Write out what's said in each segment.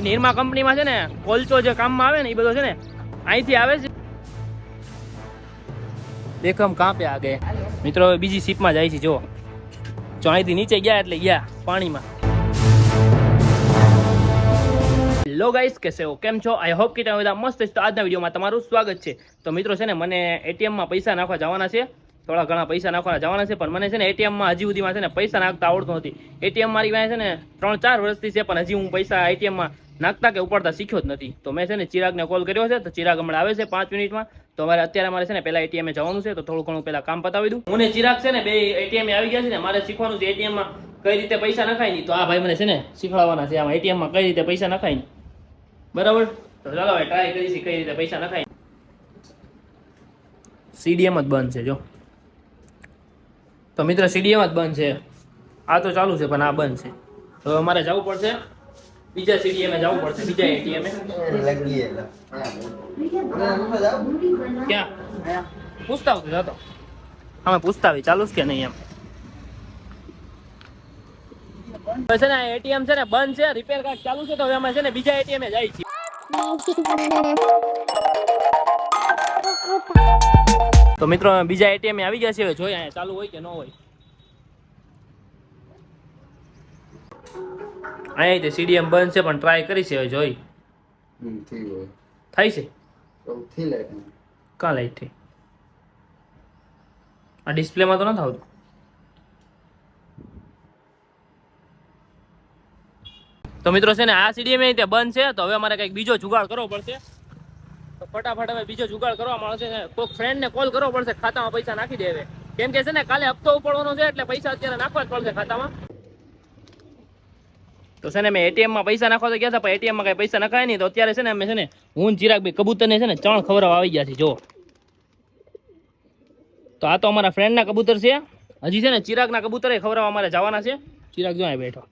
નિરમા કંપનીમાં છે ને, કોલચો જે કામમાં આવે ને, એ બધો છે ને, અહીંથી આવે છે. દેખમ કાંપે આગે. મિત્રો બીજી શીપમાં જાય છે જો જો અહીંથી નીચે ગયા એટલે ગયા પાણીમાં. હેલો ગાઈસ, કેસે હો? કેમ છો? આઈ હોપ કે તમે બધા મસ્ત છો. આજના વિડીયોમાં તમારું સ્વાગત છે. તો મિત્રો છે ને, મને એટીએમમાં પૈસા નાખવા જવાના છે. થોડા ઘણા પૈસા નાખવાના જવાના છે, પણ મને છે ને, એટીએમમાં હજી સુધીમાં છે ને, પૈસા નાખતા આવડતું નથી. એટીએમ મારી પાસે છે ને, ત્રણ ચાર વર્ષથી છે, પણ હજી હું પૈસા એટીએમમાં નાખતા કે ઉપાડતા શીખ્યો જ નથી. તો મેં છે ને ચિરાગને કોલ કર્યો છે, તો ચિરાગ હમણાં આવે છે પાંચ મિનિટમાં. તો મારે અત્યારે મારે છે ને પેલા એટીએમ જવાનું છે, તો થોડું ઘણું પહેલાં કામ પતાવી દઉં. હું ને ચિરાગ છે ને બે એટીએમ આવી ગયા છે ને મારે શીખવાનું છે એટીએમમાં કઈ રીતે પૈસા નખાય નહીં. તો આ ભાઈ મને છે ને શીખવાડવાના છે, આમાં એટીએમમાં કઈ રીતે પૈસા નખાય નહીં. બરાબર? તો ચાલો હવે ટ્રાય કરીશું કઈ રીતે પૈસા નખાય સીડીએમ જ બંધ છે, જો. તો મિત્ર સીડીએમ જ બંધ છે. આ તો ચાલુ છે, પણ આ બંધ છે. તો અમારે જવું પડશે. બીજા સીડીએમે જવું પડશે બીજા એટીએમ ક્યાં? પૂછતા આવતું જતો અમે પૂછતા આવી ચાલુ છે કે નહીં એમ. છે ને એટીએમ છે ને બંધ છે રિપેર કાર્ડ ચાલુ છે તો હવે અમે છે ને બીજા એટીએમ જાય છીએ. તો મિત્રો બીજા એટીએમ આવી ગયા છે હવે જોઈએ ચાલુ હોય કે ન હોય. અહીંયા તે સીડીએમ બંધ છે પણ ટ્રાય કરી છે જોઈ. થાય છે? કાં લાઈટ થઈ? આ ડિસ્પ્લેમાં તો નથી આવતું. તો મિત્રો છે ને આ સીડીએમ એ બંધ છે તો હવે અમારે કંઈક બીજો જુગાડ કરવો પડશે. તો ફટાફટ હવે બીજો જુગાડ કરવા મળશે ને કોઈક ફ્રેન્ડને કોલ કરવો પડશે ખાતામાં પૈસા નાખી દેવે કેમ કે છે ને કાલે હપ્તો ઉપડવાનો છે એટલે પૈસા અત્યારે નાખવા જ પડશે ખાતામાં. તો છે ને મેં એટીએમમાં પૈસા નાખવા તો ગયા હતા, પણ એટીએમમાં કઈ પૈસા નખાય નહીં. તો અત્યારે છે ને અમે છે ને, હું ચિરાગભાઈ ચિરાગ ભાઈ કબૂતરને છે ને ચણ ખવરાવ આવી ગયા છે જો તો આ તો અમારા ફ્રેન્ડના કબૂતર છે. હજી છે ને ચિરાગના કબૂતરે ખવડાવવા અમારે જવાના છે. ચિરાગ જો બેઠો.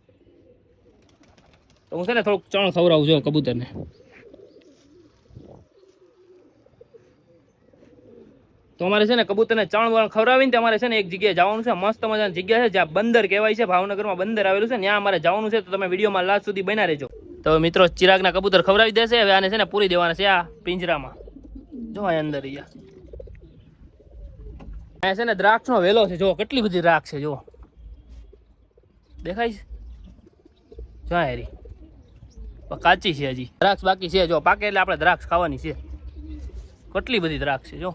તો હું છે ને થોડુંક ચણ ખવડાવું છું કબૂતરને. તો અમારે છે ને કબૂતરને ચણ વણ ખવડાવીને તમારે છે ને એક જગ્યાએ જવાનું છે. મસ્ત મજાની જગ્યા છે, જ્યાં બંદર કહેવાય છે, ભાવનગરમાં બંદર આવેલું છે. ત્યાં અમારે જવાનું છે, તો તમે વિડીયોમાં લાસ્ટ સુધી બના રહેજો. તો મિત્રો, ચિરાગના કબૂતર ખવડાવી દેશે. હવે આને છે ને પૂરી દેવાના છે આ પિંજરામાં. જો અંદર અહીંયા અહીંયા છે ને દ્રાક્ષનો વેલો છે. જો કેટલી બધી દ્રાક્ષ છે જો દેખાય છે? જો હેરી કાચી છે હજી. દ્રાક્ષ બાકી છે જો પાકે એટલે આપણે દ્રાક્ષ ખાવાની છે. કેટલી બધી દ્રાક્ષ છે જો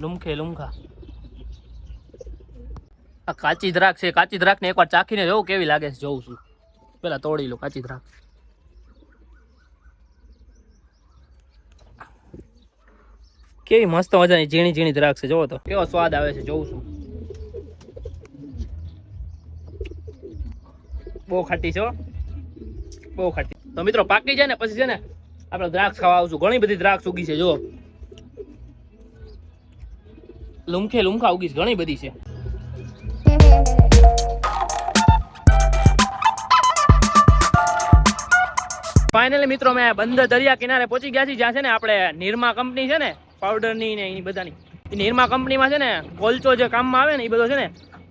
લુમખે લુમખા. આ કાચી દ્રાક્ષ છે, કાચી દ્રાક્ષને એકવાર ચાખીને જોઉં કેવી લાગે છે, જોઉં છું. પેલા તોડી લો કાચી દ્રાક્ષ. કેવી મસ્ત મજાની ઝીણી ઝીણી દ્રાક્ષ છે, જોવો તો. કેવો સ્વાદ આવે છે, જોઉં છું. બહુ ખાટી છે બહુ ખાટી. તો મિત્રો, પાકી જાય ને, પછી છે ને, આપણે દ્રાક્ષ ખાવા આવશું. ઘણી બધી દ્રાક્ષ ઉગી છે જો લુમખે લુમખા ઉગી ઘણી બધી છે. ફાઇનલી મિત્રો મેં બંદર દરિયા કિનારે પહોંચી ગયા છીએ. જ્યાં છે ને આપણે નિરમા કંપની છે ને પાવડરની ને એની બધાની. એ નિરમા કંપનીમાં છે ને કોલચો જે કામમાં આવે ને, એ બધો છે ને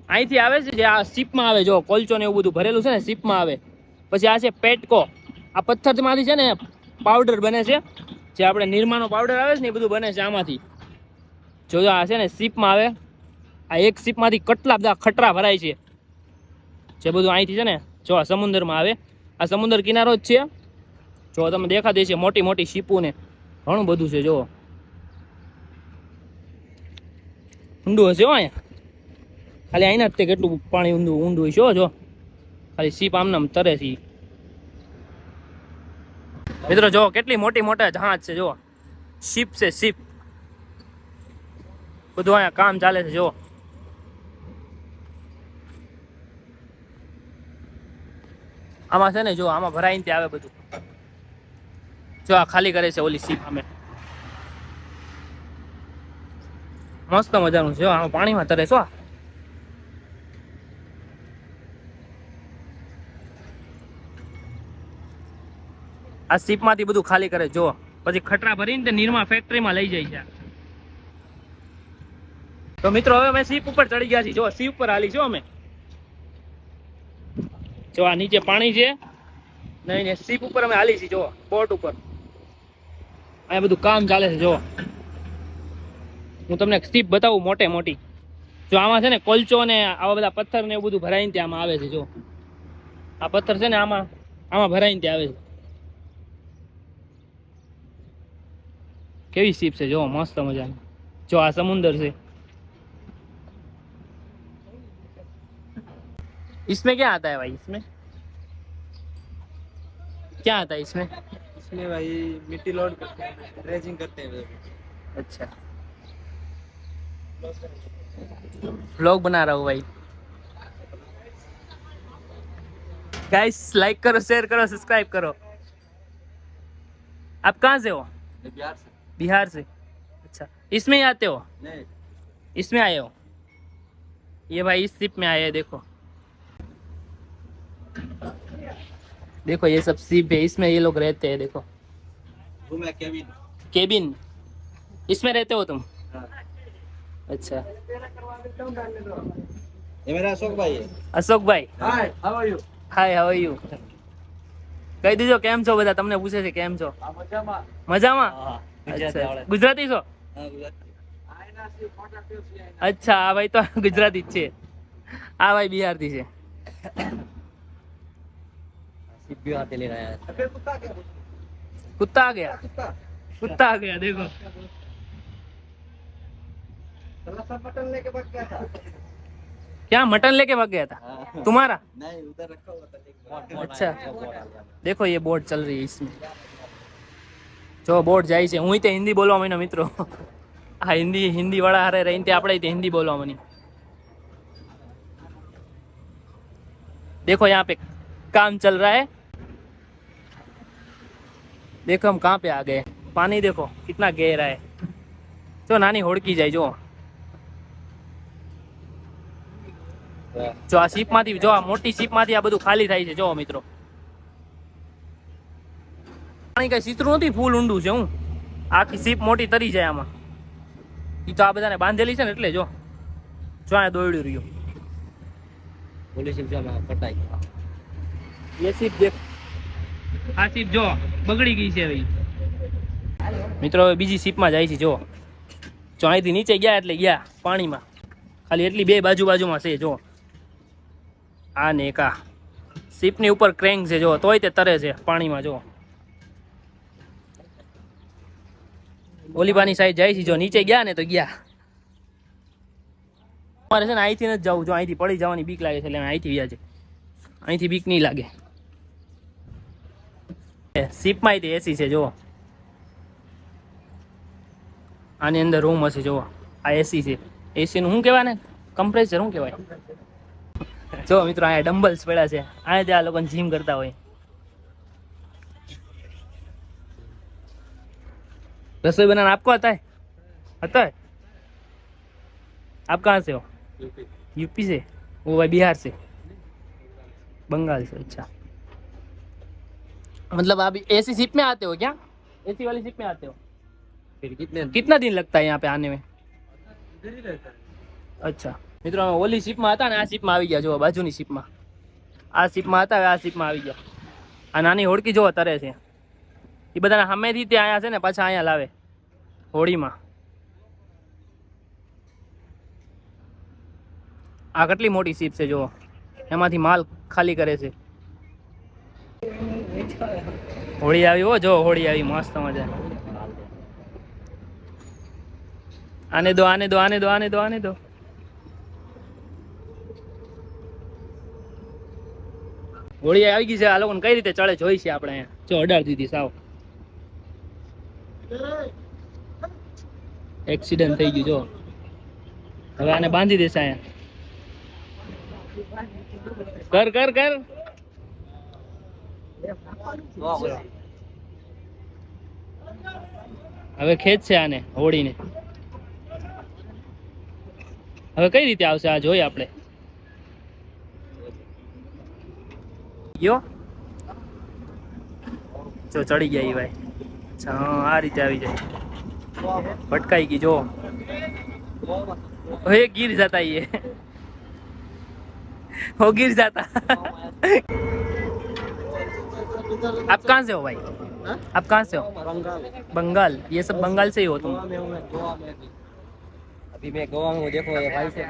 અહીંથી આવે છે, જે આ શિપમાં આવે, જો કોલચો ને એવું બધું ભરેલું છે ને, શીપમાં આવે. પછી આ છે પેટકો. આ પથ્થરમાંથી છે ને પાવડર બને છે. જે આપણે નિરમાનો પાવડર આવે છે ને, એ બધું બને છે આમાંથી. જો આ છે ને શીપમાં આવે, આ એક શીપમાંથી કેટલા બધા ખટરા ભરાય છે. જે બધું અહીંથી છે ને, જો આ સમુદ્રમાં આવે, આ સમુદ્ર કિનારો જ છે. જો તમે દેખા દે છે મોટી મોટી શીપું ઘણું બધું છે જુઓ ઊંડું હશે હો અહીંયા. ખાલી અહીંના જ તે કેટલું પાણી ઊંડું ઊંડું હોય જો. ખાલી શીપ આમનામ તરે છે. મિત્રો, જો કેટલી મોટી મોટા જહાજ છે, જો. શીપ છે શીપ બધું અહીંયા કામ ચાલે છે જો આમાં છે ને જો આમાં ભરાઈને ત્યાં આવે બધું. જો, આ ખાલી કરે છે ઓલી સીપ અમે મસ્ત મજાનું છે આમાં પાણીમાં તરે છો આ. સીપ સીપમાંથી બધું ખાલી કરે જો પછી ખટરા ભરીને નિરમા ફેક્ટરીમાં લઈ જાય છે. તો મિત્રો, હવે અમે સીપ ઉપર ચડી ગયા છીએ. જો સીપ ઉપર હાલી છો અમે? જો, આ નીચે પાણી છે. નહીં નહીં સીપ ઉપર અમે હાલી છીએ. જો, બોટ ઉપર. અહીંયા બધું કામ ચાલે છે, જો. હું તમને સીપ બતાવું મોટે મોટી. જો, આમાં છે ને કોલચો ને આવા બધા પથ્થર ને એવું બધું ભરાઈને ત્યાં આમાં આવે છે, જો. આ પથ્થર છે ને આમાં આમાં ભરાઈને ત્યાં આવે છે. કેવી સીપ છે, જો, મસ્ત મજાની. જો, આ સમુદર છે. इसमें क्या आता है भाई इसमें? क्या आता है इसमें? इसमें भाई मिट्टी लोड करते हैं ड्रेजिंग करते हैं अच्छा। व्लॉग बना रहा हूँ भाई। गाइस लाइक करो शेयर करो सब्सक्राइब करो। आप कहाँ से हो? बिहार से। बिहार से। अच्छा इसमें ही आते हो? नहीं। इसमें आए हो? ये भाई इस सिप में आए हैं देखो। देखो ये सब सिप है इसमें ये लोग रहते हैं देखो रूम है केबिन केबिन इसमें रहते हो तुम हाँ अच्छा ये मेरा अशोक भाई है અશોક ભાઈ hi how are you hi how you કહી દીજો કેમ છો બધા તમને પૂછે છે કેમ છો આ મજામાં મજામાં હા અચ્છા ગુજરાતી છો હા ગુજરાતી અચ્છા આ ભાઈ તો ગુજરાતી જ છે આ ભાઈ બિહારથી છે सीपी आते ले रहा है कुत्ता आ गया कुत्ता आ गया देखो मटन लेके भाग गया था क्या मटन लेके भाग गया था हाँ। तुम्हारा नहीं उधर रखा हुआ था लेके अच्छा देखो ये बोट चल रही है इसमें જો બોટ જાય છે હું તે હિન્દી બોલવા માંડ્યો મિત્રો આ હિન્દી હિન્દી વાળા હારે રહીને તે આપણે તે हिंदी बोलवा मनी देखो यहाँ पे काम चल रहा है देखो हम कहाँ पे आ गए पानी देखो कितना गहरा है જો નાની હોડકી જાય જો જો આ શીપ માંથી જો આ મોટી શીપ માંથી આ બધું ખાલી થાય છે જો મિત્રો પાણી કઈ સીતરું નથી ફૂલ ઊંડું છે હું આખી શીપ મોટી તરી જાય આમાં ઈ તો આ બધાને બાંધેલી છે ને એટલે જો જો આ દોડ્યું રહ્યું पुलिस में पटाई એ શીપ દેખ આ શીપ જો, બગડી ગઈ છે ભાઈ મિત્રો, હવે બીજી શીપમાં જાય છે, જો. જો અહીંથી નીચે ગયા એટલે ગયા પાણીમાં. ખાલી એટલી બે બાજુ બાજુમાં છે, જો. આ ને એક આ. ઉપર ક્રેંગ છે, જો. તોય તે તરે છે પાણીમાં, જો. ઓલીબાની સાઈડ જાય છે, જો. નીચે ગયા ને તો ગયા. મારે છે ને અહીંથી નથી જવું, જો. અહીંથી પડી જવાની બીક લાગે છે, એટલે અહીંથી છે. અહીંથી બીક નહીં લાગે. સીપમાં તે એસી છે જો આની અંદર રૂમ હશે જો આ એસી છે એસી નું શું કહેવાય ને કમ્પ્રેસર શું કહેવાય જો મિત્રો અહીંયા ડમ્બલ્સ પડ્યા છે અહીંયા ત્યાં લોકો જીમ કરતા હોય रसोई बनाना आपको आता है आता है आप कहाँ से हो यूपी से वो भाई बिहार से बंगाल से अच्छा मतलब आप ऐसी शिप में आते हो क्या ऐसी वाली शिप में आते हो फिर कितने कितना दिन लगता है यहाँ पे आने में इधर ही रहता है અચ્છા મિત્રો અમે ઓલી શીપમાં હતા ને આ શીપમાં આવી ગયા જો બાજુની શીપમાં આ શીપમાં હતા હવે આ શીપમાં આવી ગયા આ નાની હોડકી જો તરે છે એ બધાને સામેથી ત્યાં આયા છે ને પાછા અહીંયા લાવે હોળીમાં આ કેટલી મોટી શીપ છે જો એમાંથી માલ ખાલી કરે છે હોળી આવી, હો, જો હોળી આવી, મસ્ત મજા. આને દો આને દો આને દો આને દો આને દો. હોળી આવી ગઈ છે, આ લોકોને કઈ રીતે ચડે જોઈ છે આપણે જો અડાર દીધી સાવ. એક્સિડન્ટ થઈ ગયું, જો. હવે આને બાંધી દેશે અહીંયા. કર કર કર. હવે ખેંચ છે આને, હોળીને. હવે કઈ રીતે આવશે? આ જોઈએ આપણે. જો ચડી ગયા ભાઈ. અચ્છા આ રીતે આવી જાય. ભટકાઈ ગઈ, જો. હવે ગીર જતા હો, ગીર જતા. आप कहाँ से हो भाई हाँ? आप कहाँ से हो बंगाल बंगाल ये सब बंगाल से ही हो तुम गोवा में हूँ मैं गोवा में अभी अभी मैं गोवा में हूँ देखो ये भाई से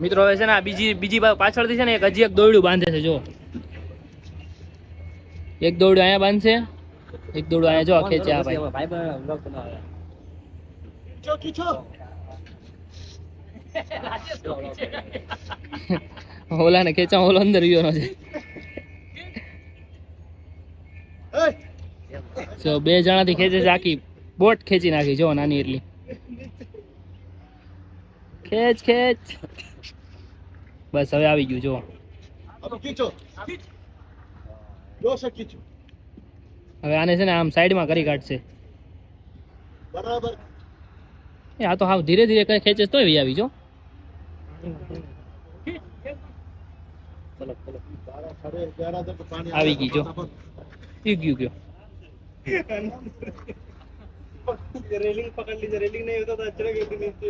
મિત્રો હવે છે ને આ બીજી બીજી બા- પાછળથી છે ને એક હજી એક દોરડું બાંધે છે જો એક દોરડું અહીંયા બાંધશે એક દોરડું અહીંયા જો ખેંચે આ ભાઈ ભાઈ ભાઈ બ્લોગ બનાવે ઓલા ને ખેંચા ઓલો અંદર ગયો છે જો બે જણાથી ખેંચે છે આખી બોટ ખેંચી નાખી જો નાની એટલી. ખેંચ ખેંચ. બસ હવે આવી ગયું જો. હવે આને છે ને આમ સાઈડમાં કરી કાઢશે. એ આ તો હાવ ધીરે ધીરે કઈ ખેંચે તોય વી આવી જો. આવી ગઈ જો. પી ગયું ગયો રેલિંગ પકડ લીધી રેલિંગ નહીં હોતા તો અચરક એટી નીચે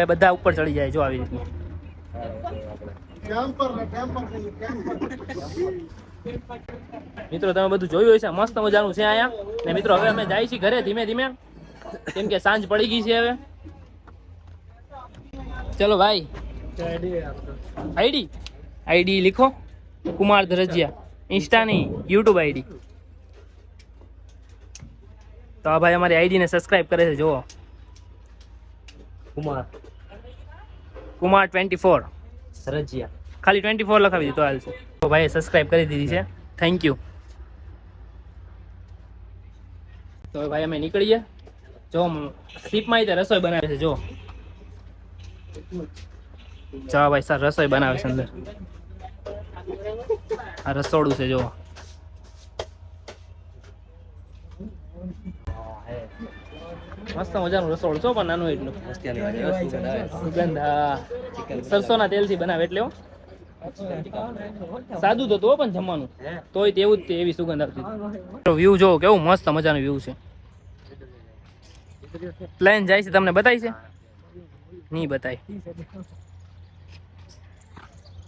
એ બધા ઉપર ચડી જાય જો આવી રીતનું. મિત્રો તમે બધું જોયું હશે મસ્ત મજાનું છે અહીંયા. ને મિત્રો હવે અમે જાય છીએ ઘરે ધીમે ધીમે. કેમ કે સાંજ પડી ગઈ છે હવે. ચલો ભાઈ. આઈડી? આઈડી લીખો. કુમાર ધરજિયા. ઇન્સ્ટાની યુટ્યુબ આઈડી. તો આ ભાઈ અમારી આઈડીને સબસ્ક્રાઈબ કરે છે જુઓ. Kumar. Kumar twenty four Dharajiya. ખાલી ટ્વેન્ટી ફોર લખાવી દીધો હાલ છે. તો ભાઈએ સબસ્ક્રાઈબ કરી દીધી છે. થેન્ક યુ તો ભાઈ અમે નીકળીએ. જો શીપમાં રસોઈ બનાવે છે જો ચા ભાઈ સર રસોઈ બનાવે છે અંદર. આ રસોડું છે જો મસ્ત મજાનું રસોડું છો પણ નાનું એટલું. સુગંધ હા સરસોના તેલથી બનાવે એટલે. સાદું તો તો પણ જમવાનું. તોય તેવું જ એવી સુગંધ આવતી વ્યૂ જો કેવું મસ્ત મજાનું વ્યૂ છે. પ્લેન જાય છે, તમને બતાવી છે? નહીં બતાય.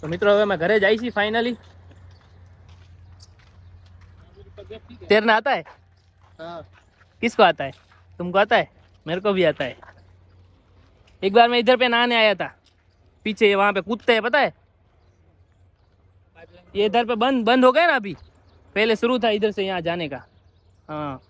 તો મિત્રો હવે અમે ઘરે જાય છીએ ફાઇનલી तैरना आता है हाँ किसको आता है तुमको आता है मेरे को भी आता है एक बार मैं इधर पे नहाने आया था पीछे ये वहाँ पे कूदते हैं पता है ये इधर पे बंद बंद हो गया ना अभी पहले शुरू था इधर से यहाँ जाने का हाँ